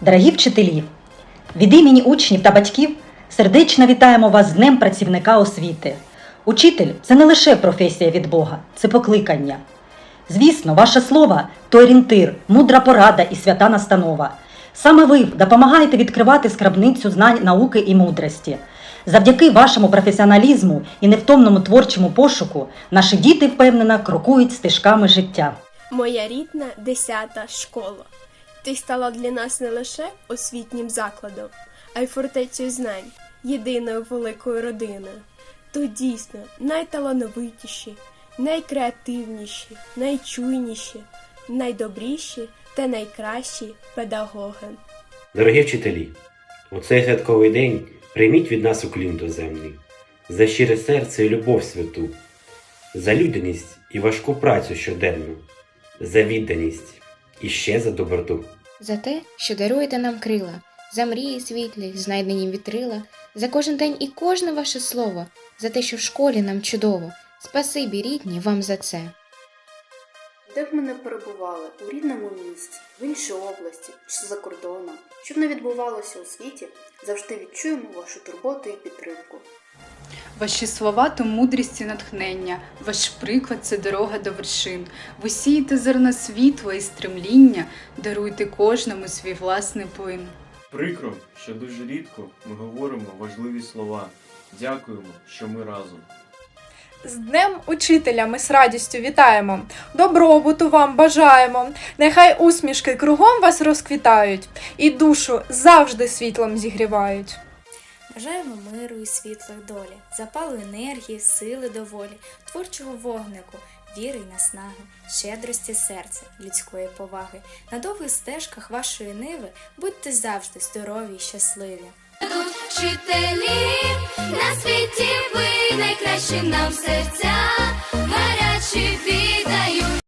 Дорогі вчителі, від імені учнів та батьків сердечно вітаємо вас з Днем працівника освіти. Учитель це не лише професія від Бога, це покликання. Звісно, ваше слово то орієнтир, мудра порада і свята настанова. Саме ви допомагаєте відкривати скрабницю знань науки і мудрості. Завдяки вашому професіоналізму і невтомному творчому пошуку наші діти впевнено крокують стежками життя. Моя рідна десята школа. Ти стала для нас не лише освітнім закладом, а й фортецею знань, єдиною великою родиною. Тут дійсно найталановитіші, найкреативніші, найчуйніші, найдобріші та найкращі педагоги. Дорогі вчителі, у цей святковий день прийміть від нас уклін доземний, за щире серце і любов святу, за людяність і важку працю щоденну, за відданість і ще за доброту. За те, що даруєте нам крила, за мрії світлі, знайдені вітрила, за кожен день і кожне ваше слово, за те, що в школі нам чудово. Спасибі, рідні, вам за це. Де б ми не перебували у рідному місті, в іншій області чи за кордоном, щоб не відбувалося у світі, завжди відчуємо вашу турботу і підтримку. Ваші слова то мудрість і натхнення, ваш приклад це дорога до вершин. Ви сієте зерно світла і стремління, даруйте кожному свій власний плин. Прикро, що дуже рідко ми говоримо важливі слова. Дякуємо, що ми разом. З Днем учителя ми з радістю вітаємо. Добробуту вам бажаємо. Нехай усмішки кругом вас розквітають і душу завжди світлом зігрівають. Бажаємо миру і світлої долі, запалу енергії, сили доволі, творчого вогнику, віри й наснаги, щедрості серця, людської поваги. На довгих стежках вашої ниви будьте завжди здорові й щасливі. Вчителі на світі ви найкращі нам серця,